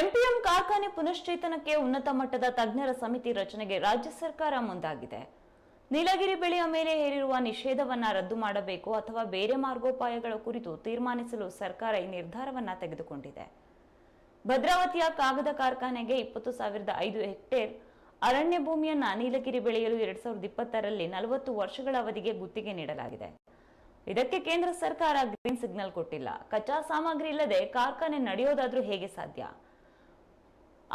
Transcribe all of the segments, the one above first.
MPM ಕಾರ್ಖಾನೆ ಪುನಶ್ಚೇತನಕ್ಕೆ ಉನ್ನತ ಮಟ್ಟದ ತಜ್ಞರ ಸಮಿತಿ ರಚನೆಗೆ ರಾಜ್ಯ ಸರ್ಕಾರ ಮುಂದಾಗಿದೆ. ನೀಲಗಿರಿ ಬೆಳೆಯ ಮೇಲೆ ಹೇರಿರುವ ನಿಷೇಧವನ್ನ ರದ್ದು ಮಾಡಬೇಕು ಅಥವಾ ಬೇರೆ ಮಾರ್ಗೋಪಾಯಗಳ ಕುರಿತು ತೀರ್ಮಾನಿಸಲು ಸರ್ಕಾರ ಈ ನಿರ್ಧಾರವನ್ನ ತೆಗೆದುಕೊಂಡಿದೆ. ಭದ್ರಾವತಿಯ ಕಾಗದ ಕಾರ್ಖಾನೆಗೆ ಇಪ್ಪತ್ತು ಸಾವಿರದ ಐದು ಹೆಕ್ಟೇರ್ ಅರಣ್ಯ ಭೂಮಿಯನ್ನ ನೀಲಗಿರಿ ಬೆಳೆಯಲು ಎರಡ್ ಸಾವಿರದ ಇಪ್ಪತ್ತರಲ್ಲಿ ನಲವತ್ತು ವರ್ಷಗಳ ಅವಧಿಗೆ ಗುತ್ತಿಗೆ ನೀಡಲಾಗಿದೆ. ಇದಕ್ಕೆ ಕೇಂದ್ರ ಸರ್ಕಾರ ಗ್ರೀನ್ ಸಿಗ್ನಲ್ ಕೊಟ್ಟಿಲ್ಲ. ಕಚ್ಚಾ ಸಾಮಗ್ರಿ ಇಲ್ಲದೆ ಕಾರ್ಖಾನೆ ನಡೆಯೋದಾದ್ರೂ ಹೇಗೆ ಸಾಧ್ಯ?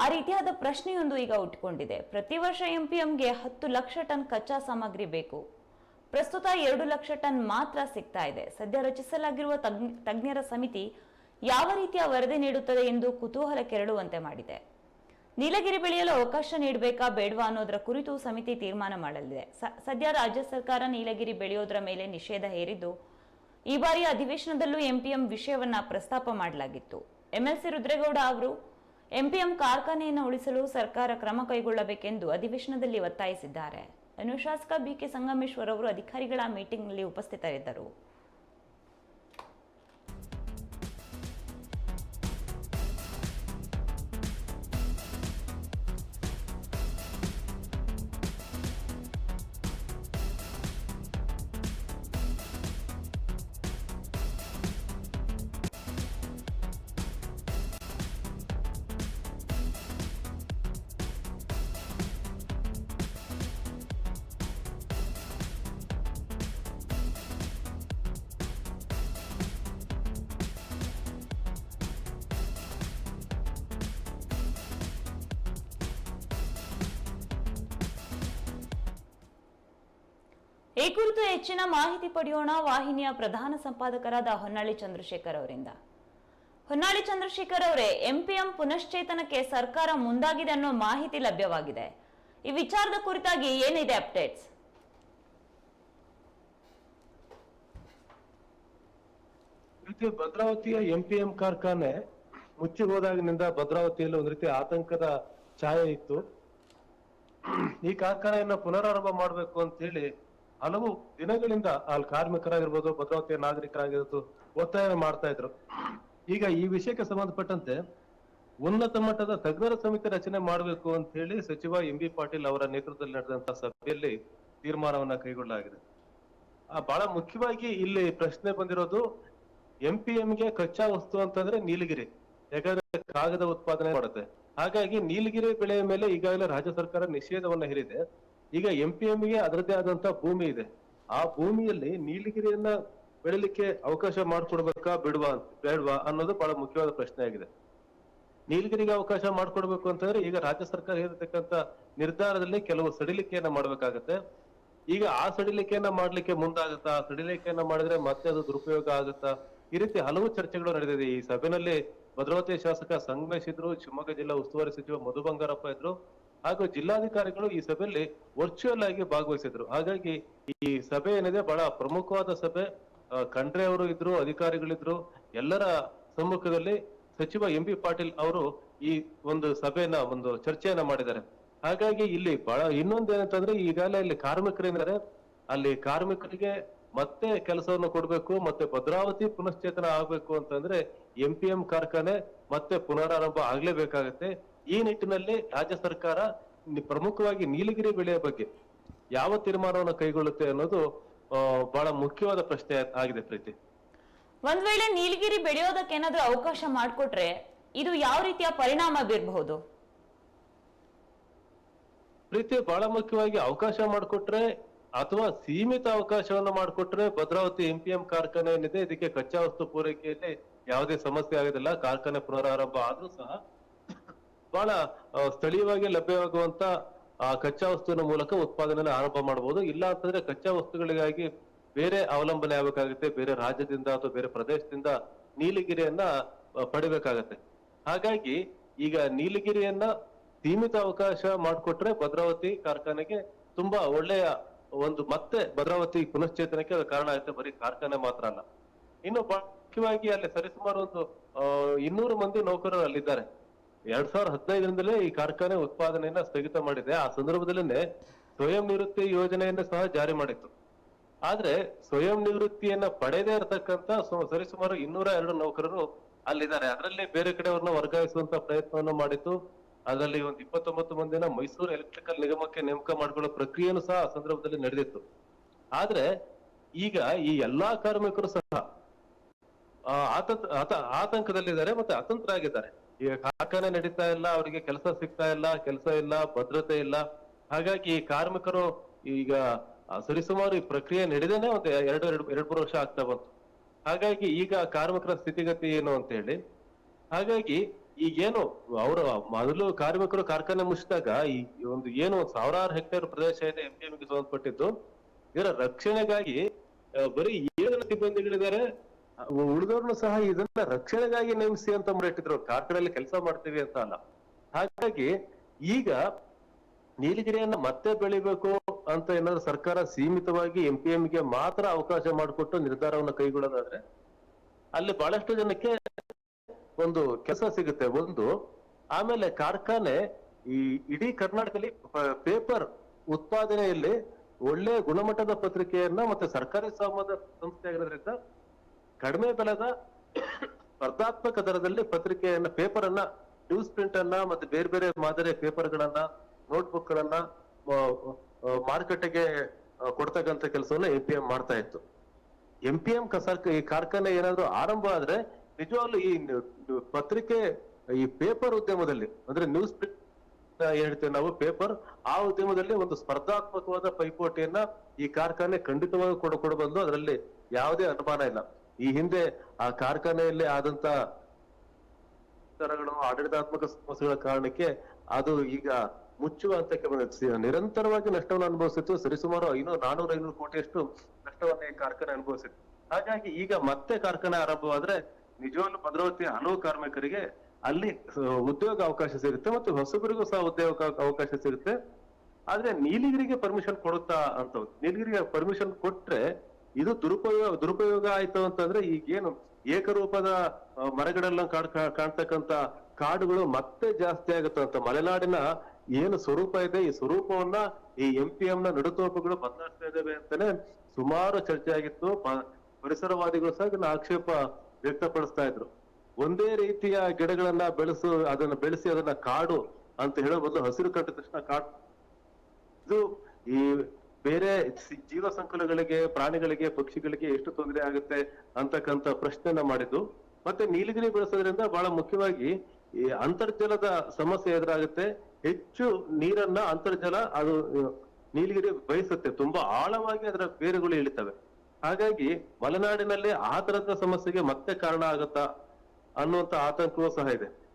ಆ ರೀತಿಯಾದ ಪ್ರಶ್ನೆಯೊಂದು ಈಗ ಉಟ್ಕೊಂಡಿದೆ ಪ್ರತಿ ವರ್ಷ ಎಂಪಿಎಂಗೆ ಹತ್ತು ಲಕ್ಷ ಟನ್ ಕಚ್ಚಾ ಸಾಮಗ್ರಿ ಬೇಕು. ಪ್ರಸ್ತುತ ಎರಡು ಲಕ್ಷ ಟನ್ ಮಾತ್ರ ಸಿಗ್ತಾ ಇದೆ. ಸದ್ಯ ರಚಿಸಲಾಗಿರುವ ತಜ್ಞರ ಸಮಿತಿ ಯಾವ ರೀತಿಯ ವರದಿ ನೀಡುತ್ತದೆ ಎಂದು ಕುತೂಹಲ ಕೆರಳುವಂತೆ ಮಾಡಿದೆ. ನೀಲಗಿರಿ ಬೆಳೆಯಲು ಅವಕಾಶ ನೀಡಬೇಕಾ ಬೇಡವಾ ಅನ್ನೋದರ ಕುರಿತು ಸಮಿತಿ ತೀರ್ಮಾನ ಮಾಡಲಿದೆ. ಸದ್ಯ ರಾಜ್ಯ ಸರ್ಕಾರ ನೀಲಗಿರಿ ಬೆಳೆಯೋದರ ಮೇಲೆ ನಿಷೇಧ ಹೇರಿದ್ದು, ಈ ಬಾರಿಯ ಅಧಿವೇಶನದಲ್ಲೂ ಎಂಪಿಎಂ ವಿಷಯವನ್ನ ಪ್ರಸ್ತಾಪ ಮಾಡಲಾಗಿತ್ತು. ಎಂಎಲ್ಸಿ ರುದ್ರೇಗೌಡ ಅವರು ಎಂಪಿಎಂ ಕಾರ್ಖಾನೆಯನ್ನು ಉಳಿಸಲು ಸರ್ಕಾರ ಕ್ರಮ ಕೈಗೊಳ್ಳಬೇಕೆಂದು ಅಧಿವೇಶನದಲ್ಲಿ ಒತ್ತಾಯಿಸಿದ್ದಾರೆ. ಅನುಶಾಸಕ ಶಾಸಕ ಬಿಕೆ ಸಂಗಮೇಶ್ವರ್ ಅವರು ಅಧಿಕಾರಿಗಳ ಮೀಟಿಂಗ್ನಲ್ಲಿ ಉಪಸ್ಥಿತರಿದ್ದರು. ಈ ಕುರಿತು ಹೆಚ್ಚಿನ ಮಾಹಿತಿ ಪಡೆಯೋಣ ವಾಹಿನಿಯ ಪ್ರಧಾನ ಸಂಪಾದಕರಾದ ಹೊನ್ನಾಳಿ ಚಂದ್ರಶೇಖರ್ ಅವರಿಂದ. ಹೊನ್ನಾಳಿ ಚಂದ್ರಶೇಖರ್ ಅವರೇ ಎಂಪಿಎಂ ಪುನಶ್ಚೇತನಕ್ಕೆ ಸರ್ಕಾರ ಮುಂದಾಗಿದೆ ಅನ್ನೋ ಮಾಹಿತಿ ಲಭ್ಯವಾಗಿದೆ. ಈ ವಿಚಾರದ ಕುರಿತಾಗಿ ಏನಿದೆ ಅಪ್ಡೇಟ್ಸ್? ಭದ್ರಾವತಿಯ ಎಂಪಿಎಂ ಕಾರ್ಖಾನೆ ಮುಚ್ಚಿ ಹೋದಾಗಿನಿಂದ ಭದ್ರಾವತಿಯಲ್ಲಿ ಒಂದು ರೀತಿ ಆತಂಕದ ಛಾಯೆ ಇತ್ತು. ಈ ಕಾರ್ಖಾನೆಯನ್ನ ಪುನರಾರಂಭ ಮಾಡಬೇಕು ಅಂತ ಹೇಳಿ ಹಲವು ದಿನಗಳಿಂದ ಅಲ್ಲಿ ಕಾರ್ಮಿಕರಾಗಿರ್ಬೋದು ಭದ್ರಾವತಿಯ ನಾಗರಿಕರಾಗಿರ್ಬೋದು ಒತ್ತಾಯ ಮಾಡ್ತಾ ಇದ್ರು. ಈಗ ಈ ವಿಷಯಕ್ಕೆ ಸಂಬಂಧಪಟ್ಟಂತೆ ಉನ್ನತ ಮಟ್ಟದ ತಜ್ಞರ ಸಮಿತಿ ರಚನೆ ಮಾಡಬೇಕು ಅಂತ ಹೇಳಿ ಸಚಿವ ಎಂ ಬಿ ಪಾಟೀಲ್ ಅವರ ನೇತೃತ್ವದಲ್ಲಿ ನಡೆದಂತಹ ಸಭೆಯಲ್ಲಿ ತೀರ್ಮಾನವನ್ನ ಕೈಗೊಳ್ಳಲಾಗಿದೆ. ಆ, ಬಹಳ ಮುಖ್ಯವಾಗಿ ಇಲ್ಲಿ ಪ್ರಶ್ನೆ ಬಂದಿರೋದು ಎಂ ಪಿ ಎಂಗೆ ಕಚ್ಚಾ ವಸ್ತು ಅಂತಂದ್ರೆ ನೀಲಗಿರಿ, ಯಾಕಂದ್ರೆ ಕಾಗದ ಉತ್ಪಾದನೆ ಮಾಡುತ್ತೆ. ಹಾಗಾಗಿ ನೀಲಗಿರಿ ಬೆಳೆಯ ಮೇಲೆ ಈಗಾಗಲೇ ರಾಜ್ಯ ಸರ್ಕಾರ ನಿಷೇಧವನ್ನ ಹೇರಿದೆ. ಈಗ ಎಂ ಪಿ ಗೆ ಅದರದ್ದೇ ಆದಂತ ಭೂಮಿ ಇದೆ. ಆ ಭೂಮಿಯಲ್ಲಿ ನೀಲಗಿರಿಯನ್ನ ಬೆಳಿಲಿಕ್ಕೆ ಅವಕಾಶ ಮಾಡಿಕೊಡ್ಬೇಕಾ ಬಿಡುವಾ ಬೇಡವಾ ಅನ್ನೋದು ಬಹಳ ಮುಖ್ಯವಾದ ಪ್ರಶ್ನೆ ಆಗಿದೆ. ನೀಲಗಿರಿಗೆ ಅವಕಾಶ ಮಾಡ್ಕೊಡ್ಬೇಕು ಅಂತಂದ್ರೆ ಈಗ ರಾಜ್ಯ ಸರ್ಕಾರ ಹೇಳಿರ್ತಕ್ಕಂತ ನಿರ್ಧಾರದಲ್ಲಿ ಕೆಲವು ಸಡಿಲಿಕೆಯನ್ನ ಮಾಡ್ಬೇಕಾಗತ್ತೆ. ಈಗ ಆ ಸಡಿಲಿಕೆಯನ್ನ ಮಾಡ್ಲಿಕ್ಕೆ ಮುಂದಾಗುತ್ತಾ, ಆ ಸಡಿಲಿಕೆಯನ್ನ ಮಾಡಿದ್ರೆ ಮತ್ತೆ ಅದು ದುರುಪಯೋಗ ಆಗುತ್ತಾ? ಈ ರೀತಿ ಹಲವು ಚರ್ಚೆಗಳು ನಡೆದಿದೆ. ಈ ಸಭೆನಲ್ಲಿ ಭದ್ರಾವತಿ ಶಾಸಕ ಸಂಗಮೇಶ್ ಇದ್ರು, ಶಿವಮೊಗ್ಗ ಜಿಲ್ಲಾ ಉಸ್ತುವಾರಿ ಸಚಿವ ಮಧು ಬಂಗಾರಪ್ಪ ಇದ್ರು. ಹಾಗೂ ಜಿಲ್ಲಾಧಿಕಾರಿಗಳು ಈ ಸಭೆಯಲ್ಲಿ ವರ್ಚುವಲ್ ಆಗಿ ಭಾಗವಹಿಸಿದ್ರು. ಹಾಗಾಗಿ ಈ ಸಭೆ ಏನಿದೆ, ಬಹಳ ಪ್ರಮುಖವಾದ ಸಭೆ. ಖಂಡ್ರೆ ಅವರು ಇದ್ರು, ಅಧಿಕಾರಿಗಳಿದ್ರು, ಎಲ್ಲರ ಸಮ್ಮುಖದಲ್ಲಿ ಸಚಿವ ಎಂ ಬಿ ಪಾಟೀಲ್ ಅವರು ಈ ಒಂದು ಸಭೆಯನ್ನ, ಒಂದು ಚರ್ಚೆಯನ್ನ ಮಾಡಿದ್ದಾರೆ. ಹಾಗಾಗಿ ಇಲ್ಲಿ ಬಹಳ ಇನ್ನೊಂದು ಏನಂತಂದ್ರೆ ಈಗಾಗಲೇ ಇಲ್ಲಿ ಕಾರ್ಮಿಕರೇನಿದ್ದಾರೆ ಅಲ್ಲಿ ಕಾರ್ಮಿಕರಿಗೆ ಮತ್ತೆ ಕೆಲಸವನ್ನು ಕೊಡಬೇಕು, ಮತ್ತೆ ಭದ್ರಾವತಿ ಪುನಶ್ಚೇತನ ಆಗ್ಬೇಕು ಅಂತಂದ್ರೆ ಎಂ ಪಿ ಎಂ ಕಾರ್ಖಾನೆ ಮತ್ತೆ ಪುನರಾರಂಭ ಆಗ್ಲೇಬೇಕಾಗತ್ತೆ. ಈ ನಿಟ್ಟಿನಲ್ಲಿ ರಾಜ್ಯ ಸರ್ಕಾರ ಪ್ರಮುಖವಾಗಿ ನೀಲಗಿರಿ ಬೆಳೆಯ ಬಗ್ಗೆ ಯಾವ ತೀರ್ಮಾನವನ್ನು ಕೈಗೊಳ್ಳುತ್ತೆ ಅನ್ನೋದು ಬಹಳ ಮುಖ್ಯವಾದ ಪ್ರಶ್ನೆ ಆಗಿದೆ ಪ್ರೀತಿ. ಒಂದ್ ವೇಳೆ ನೀಲಗಿರಿ ಬೆಳೆಯೋದಕ್ಕೆ ಏನಾದ್ರೂ ಅವಕಾಶ ಮಾಡಿಕೊಟ್ರೆ ಇದು ಯಾವ ರೀತಿಯ ಪರಿಣಾಮ ಬೀರಬಹುದು? ಪ್ರೀತಿ ಬಹಳ ಮುಖ್ಯವಾಗಿ ಅವಕಾಶ ಮಾಡಿಕೊಟ್ರೆ ಅಥವಾ ಸೀಮಿತ ಅವಕಾಶವನ್ನು ಮಾಡಿಕೊಟ್ರೆ ಭದ್ರಾವತಿ ಎಂಪಿಎಂ ಕಾರ್ಖಾನೆ ಏನಿದೆ ಇದಕ್ಕೆ ಕಚ್ಚಾ ವಸ್ತು ಪೂರೈಕೆಯಲ್ಲಿ ಯಾವುದೇ ಸಮಸ್ಯೆ ಆಗೋದಿಲ್ಲ. ಕಾರ್ಖಾನೆ ಪುನರಾರಂಭ ಆದ್ರೂ ಸಹ ಬಹಳ ಸ್ಥಳೀಯವಾಗಿ ಲಭ್ಯವಾಗುವಂತ ಕಚ್ಚಾ ವಸ್ತುವಿನ ಮೂಲಕ ಉತ್ಪಾದನೆ ಆರಂಭ ಮಾಡಬಹುದು. ಇಲ್ಲ ಅಂತಂದ್ರೆ ಕಚ್ಚಾ ವಸ್ತುಗಳಿಗಾಗಿ ಬೇರೆ ಅವಲಂಬನೆ ಆಗಬೇಕಾಗುತ್ತೆ. ಬೇರೆ ರಾಜ್ಯದಿಂದ ಅಥವಾ ಬೇರೆ ಪ್ರದೇಶದಿಂದ ನೀಲಗಿರಿಯನ್ನ ಪಡಿಬೇಕಾಗತ್ತೆ. ಹಾಗಾಗಿ ಈಗ ನೀಲಗಿರಿಯನ್ನ ಸೀಮಿತ ಅವಕಾಶ ಮಾಡಿಕೊಟ್ರೆ ಭದ್ರಾವತಿ ಕಾರ್ಖಾನೆಗೆ ತುಂಬಾ ಒಳ್ಳೆಯ ಒಂದು ಮತ್ತೆ ಭದ್ರಾವತಿ ಪುನಶ್ಚೇತನಕ್ಕೆ ಅದು ಕಾರಣ ಆಗುತ್ತೆ. ಬರೀ ಕಾರ್ಖಾನೆ ಮಾತ್ರ ಅಲ್ಲ. ಇನ್ನು ಮುಖ್ಯವಾಗಿ ಅಲ್ಲಿ ಸರಿಸುಮಾರು ಒಂದು ಇನ್ನೂರು ಮಂದಿ ನೌಕರರು ಅಲ್ಲಿದ್ದಾರೆ. ಎರಡ್ ಸಾವಿರದ ಹದಿನೈದರಿಂದಲೇ ಈ ಕಾರ್ಖಾನೆ ಉತ್ಪಾದನೆಯನ್ನ ಸ್ಥಗಿತ ಮಾಡಿದೆ. ಆ ಸಂದರ್ಭದಲ್ಲೇ ಸ್ವಯಂ ನಿವೃತ್ತಿ ಯೋಜನೆಯನ್ನ ಸಹ ಜಾರಿ ಮಾಡಿತ್ತು. ಆದ್ರೆ ಸ್ವಯಂ ನಿವೃತ್ತಿಯನ್ನ ಪಡೆದೇ ಇರತಕ್ಕಂತ ಸರಿಸುಮಾರು ಇನ್ನೂರ ಎರಡು ನೌಕರರು ಅಲ್ಲಿದ್ದಾರೆ. ಅದರಲ್ಲಿ ಬೇರೆ ಕಡೆಯವ್ರನ್ನ ವರ್ಗಾಯಿಸುವಂತ ಪ್ರಯತ್ನವನ್ನು ಮಾಡಿತ್ತು ಅದರಲ್ಲಿ ಒಂದ್ ಇಪ್ಪತ್ತೊಂಬತ್ತು ಮಂದಿನ ಮೈಸೂರು ಎಲೆಕ್ಟ್ರಿಕಲ್ ನಿಗಮಕ್ಕೆ ನೇಮಕ ಮಾಡಿಕೊಳ್ಳೋ ಪ್ರಕ್ರಿಯೆನೂ ಸಹ ಆ ಸಂದರ್ಭದಲ್ಲಿ ನಡೆದಿತ್ತು. ಆದ್ರೆ ಈಗ ಈ ಎಲ್ಲಾ ಕಾರ್ಮಿಕರು ಸಹ ಆತಂಕದಲ್ಲಿದ್ದಾರೆ ಮತ್ತೆ ಅತಂತ್ರರಾಗಿದ್ದಾರೆ ಈಗ ಕಾರ್ಖಾನೆ ನಡೀತಾ ಇಲ್ಲ, ಅವರಿಗೆ ಕೆಲಸ ಸಿಗ್ತಾ ಇಲ್ಲ, ಕೆಲಸ ಇಲ್ಲ, ಭದ್ರತೆ ಇಲ್ಲ. ಹಾಗಾಗಿ ಈ ಕಾರ್ಮಿಕರು ಈಗ ಸರಿಸುಮಾರು ಈ ಪ್ರಕ್ರಿಯೆ ನಡೆದೇನೆ ಒಂದು ಎರಡು ಎರಡು ಎರಡು, ಮೂರು ವರ್ಷ ಆಗ್ತಾ ಬಂತು. ಹಾಗಾಗಿ ಈಗ ಕಾರ್ಮಿಕರ ಸ್ಥಿತಿಗತಿ ಏನು ಅಂತ ಹೇಳಿ ಹಾಗಾಗಿ ಈಗೇನು ಅವರು ಮೊದಲು ಕಾರ್ಮಿಕರು ಕಾರ್ಖಾನೆ ಮುಚ್ಚಿದಾಗ ಈ ಒಂದು ಏನು ಸಾವಿರಾರು ಹೆಕ್ಟೇರ್ ಪ್ರದೇಶ ಇದೆ ಎಂ ಗೆ ಸಂಬಂಧಪಟ್ಟಿದ್ದು, ಇದರ ರಕ್ಷಣೆಗಾಗಿ ಬರೀ ಏಳು ಸಿಬ್ಬಂದಿಗಳಿದ್ದಾರೆ ಉಳಿದವ್ರನ್ನು ಸಹ ಇದನ್ನ ರಕ್ಷಣೆಗಾಗಿ ನೇಮಿಸಿ ಅಂತ ಮಾಡಿಟ್ಟಿದ್ರು ಕಾರ್ಖಾನೆಯಲ್ಲಿ ಕೆಲಸ ಮಾಡ್ತೀವಿ ಅಂತ ಅಲ್ಲ. ಹಾಗಾಗಿ ಈಗ ನೀಲಗಿರಿಯನ್ನ ಮತ್ತೆ ಬೆಳಿಬೇಕು ಅಂತ ಏನಾದ್ರು ಸರ್ಕಾರ ಸೀಮಿತವಾಗಿ ಎಂ ಪಿ ಗೆ ಮಾತ್ರ ಅವಕಾಶ ಮಾಡಿಕೊಟ್ಟು ನಿರ್ಧಾರವನ್ನು ಕೈಗೊಳ್ಳೋದಾದ್ರೆ ಅಲ್ಲಿ ಬಹಳಷ್ಟು ಜನಕ್ಕೆ ಒಂದು ಕೆಲಸ ಸಿಗುತ್ತೆ. ಒಂದು, ಆಮೇಲೆ ಕಾರ್ಖಾನೆ ಈ ಇಡೀ ಕರ್ನಾಟಕದಲ್ಲಿ ಪೇಪರ್ ಉತ್ಪಾದನೆಯಲ್ಲಿ ಒಳ್ಳೆ ಗುಣಮಟ್ಟದ ಪತ್ರಿಕೆಯನ್ನ ಮತ್ತೆ ಸರ್ಕಾರಿ ಸಂವಾದ ಸಂಸ್ಥೆ ಆಗಿರೋದ್ರಿಂದ ಕಡಿಮೆ ಬೆಲೆದ ಸ್ಪರ್ಧಾತ್ಮಕ ದರದಲ್ಲಿ ಪತ್ರಿಕೆಯನ್ನ ಪೇಪರ್ ಅನ್ನ ನ್ಯೂಸ್ ಪ್ರಿಂಟ್ ಅನ್ನ ಮತ್ತೆ ಬೇರೆ ಬೇರೆ ಮಾದರಿಯ ಪೇಪರ್ ಗಳನ್ನ ನೋಟ್ಬುಕ್ ಗಳನ್ನ ಮಾರುಕಟ್ಟೆಗೆ ಕೊಡ್ತಕ್ಕಂತ ಕೆಲಸವನ್ನ ಎಂ ಪಿ ಎಂ ಮಾಡ್ತಾ ಇತ್ತು. ಎಂ ಪಿ ಎಂ ಈ ಕಾರ್ಖಾನೆ ಏನಾದ್ರು ಆರಂಭ ಆದ್ರೆ ನಿಜವಾಗ್ಲು ಈ ಪತ್ರಿಕೆ, ಈ ಪೇಪರ್ ಉದ್ಯಮದಲ್ಲಿ, ಅಂದ್ರೆ ನ್ಯೂಸ್ ಪ್ರಿಂಟ್ ಹೇಳ್ತೇವೆ ನಾವು, ಪೇಪರ್, ಆ ಉದ್ಯಮದಲ್ಲಿ ಒಂದು ಸ್ಪರ್ಧಾತ್ಮಕವಾದ ಪೈಪೋಟಿಯನ್ನ ಈ ಕಾರ್ಖಾನೆ ಖಂಡಿತವಾಗಿ ಕೊಡ ಕೊಡಬಂದು, ಅದರಲ್ಲಿ ಯಾವುದೇ ಅನುಮಾನ ಇಲ್ಲ. ಈ ಹಿಂದೆ ಆ ಕಾರ್ಖಾನೆಯಲ್ಲಿ ಆದಂತ ಆಡಳಿತಾತ್ಮಕ ಸಮಸ್ಯೆಗಳ ಕಾರಣಕ್ಕೆ ಅದು ಈಗ ಮುಚ್ಚುವ ಹಂತಕ್ಕೆ ನಿರಂತರವಾಗಿ ನಷ್ಟವನ್ನು ಅನುಭವಿಸಿತ್ತು. ಸರಿಸುಮಾರು ಐನೂರು, ನಾನೂರ, ಐನೂರು ಕೋಟಿಯಷ್ಟು ನಷ್ಟವನ್ನ ಈ ಕಾರ್ಖಾನೆ ಅನುಭವಿಸಿತ್ತು. ಹಾಗಾಗಿ ಈಗ ಮತ್ತೆ ಕಾರ್ಖಾನೆ ಆರಂಭವಾದ್ರೆ ನಿಜವಾಗ್ಲೂ ಭದ್ರಾವತಿಯ ಹಲವು ಕಾರ್ಮಿಕರಿಗೆ ಅಲ್ಲಿ ಉದ್ಯೋಗ ಅವಕಾಶ ಸಿಗುತ್ತೆ ಮತ್ತು ಹೊಸಬರಿಗೂ ಸಹ ಉದ್ಯೋಗ ಅವಕಾಶ ಸಿಗುತ್ತೆ. ಆದ್ರೆ ನೀಲಿಗಿರಿಗೆ ಪರ್ಮಿಷನ್ ಕೊಡುತ್ತಾ ಅಂತ ನೀಲಗಿರಿಗೆ ಪರ್ಮಿಷನ್ ಕೊಟ್ರೆ ಇದು ದುರುಪಯೋಗ ದುರುಪಯೋಗ ಆಯ್ತು ಅಂತಂದ್ರೆ ಈಗೇನು ಏಕರೂಪದ ಮರಗಳೆಲ್ಲ ಕಾಡ್ ಕಾಣ್ತಕ್ಕಂತ ಕಾಡುಗಳು ಮತ್ತೆ ಜಾಸ್ತಿ ಆಗುತ್ತೆ ಅಂತ. ಮಲೆನಾಡಿನ ಏನು ಸ್ವರೂಪ ಇದೆ, ಈ ಸ್ವರೂಪವನ್ನ ಈ ಎಂ ಪಿ ಎಂ ನ ನಡುತೋಪುಗಳು ಬದಲಾಯಿಸ್ತಾ ಇದ್ದಾವೆ ಅಂತಾನೆ ಸುಮಾರು ಚರ್ಚೆ ಆಗಿತ್ತು. ಪರಿಸರವಾದಿಗಳು ಸಹ ಇದನ್ನ ಆಕ್ಷೇಪ ವ್ಯಕ್ತಪಡಿಸ್ತಾ ಇದ್ರು. ಒಂದೇ ರೀತಿಯ ಗಿಡಗಳನ್ನ ಬೆಳೆಸು, ಅದನ್ನ ಬೆಳೆಸಿ ಅದನ್ನ ಕಾಡು ಅಂತ ಹೇಳೋ ಬದಲು ಹಸಿರು ಕಟ್ಟಿದ ತಕ್ಷಣ ಕಾಡು. ಇದು ಈ ಬೇರೆ ಜೀವ ಸಂಕುಲಗಳಿಗೆ ಪ್ರಾಣಿಗಳಿಗೆ, ಪಕ್ಷಿಗಳಿಗೆ ಎಷ್ಟು ತೊಂದರೆ ಆಗುತ್ತೆ ಅಂತಕ್ಕಂತ ಪ್ರಶ್ನೆನ ಮಾಡಿದ್ದು. ಮತ್ತೆ ನೀಲಗಿರಿ ಬೆಳೆಸೋದ್ರಿಂದ ಬಹಳ ಮುಖ್ಯವಾಗಿ ಈ ಅಂತರ್ಜಲದ ಸಮಸ್ಯೆ ಎದುರಾಗುತ್ತೆ. ಹೆಚ್ಚು ನೀರನ್ನ ಅಂತರ್ಜಲ ಅದು ನೀಲಗಿರಿ ಬಯಸುತ್ತೆ. ತುಂಬಾ ಆಳವಾಗಿ ಅದರ ಬೇರುಗಳು ಇಳಿತವೆ. ಹಾಗಾಗಿ ಮಲೆನಾಡಿನಲ್ಲಿ ಆ ತರದ ಸಮಸ್ಯೆಗೆ ಮತ್ತೆ ಕಾರಣ ಆಗುತ್ತಾ ಅನ್ನುವಂತ ಆತಂಕವೂ ಸಹ ಇದೆ.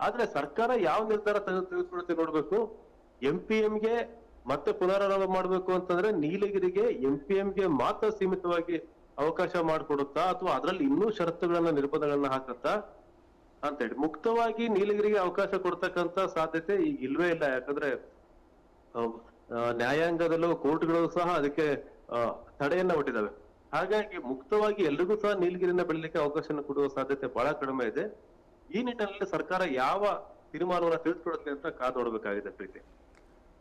ಆದ್ರೆ ಸರ್ಕಾರ ಯಾವ ನಿರ್ಧಾರ ತೆಗೆ- ತೆಗೆದುಕೊಳ್ಳುತ್ತೆ ನೋಡ್ಬೇಕು? ಎಂ ಪಿ ಗೆ ಮತ್ತೆ ಪುನರಾರಂಭ ಮಾಡ್ಬೇಕು ಅಂತಂದ್ರೆ ನೀಲಗಿರಿಗೆ ಎಂ ಪಿ ಗೆ ಮಾತ್ರ ಸೀಮಿತವಾಗಿ ಅವಕಾಶ ಮಾಡಿಕೊಡುತ್ತಾ ಅಥವಾ ಅದರಲ್ಲಿ ಇನ್ನೂ ಷರತ್ತುಗಳನ್ನ, ನಿರ್ಬಂಧಗಳನ್ನ ಹಾಕುತ್ತಾ ಅಂತ ಹೇಳಿ ಮುಕ್ತವಾಗಿ ನೀಲಗಿರಿಗೆ ಅವಕಾಶ ಕೊಡ್ತಕ್ಕಂತ ಸಾಧ್ಯತೆ ಈಗ ಇಲ್ವೇ ಇಲ್ಲ. ಯಾಕಂದ್ರೆ ನ್ಯಾಯಾಂಗದಲ್ಲೂ ಕೋರ್ಟ್ಗಳು ಸಹ ಅದಕ್ಕೆ ತಡೆಯನ್ನ ಒಡ್ಡಿದಾವೆ ಹಾಗಾಗಿ ಮುಕ್ತವಾಗಿ ಎಲ್ರಿಗೂ ಸಹ ನೀಲಗಿರಿನ ಬೆಳಿಲಿಕ್ಕೆ ಅವಕಾಶ ಕೊಡುವ ಸಾಧ್ಯತೆ ಬಹಳ ಕಡಿಮೆ ಇದೆ. ಈ ನಿಟ್ಟಿನಲ್ಲಿ ಸರ್ಕಾರ ಯಾವ ತೀರ್ಮಾನವನ್ನ ತಿಳಿಸ್ಕೊಡುತ್ತೆ ಅಂತ ಕಾದು ನೋಡ್ಬೇಕಾಗಿದೆ ಪ್ರೀತಿ.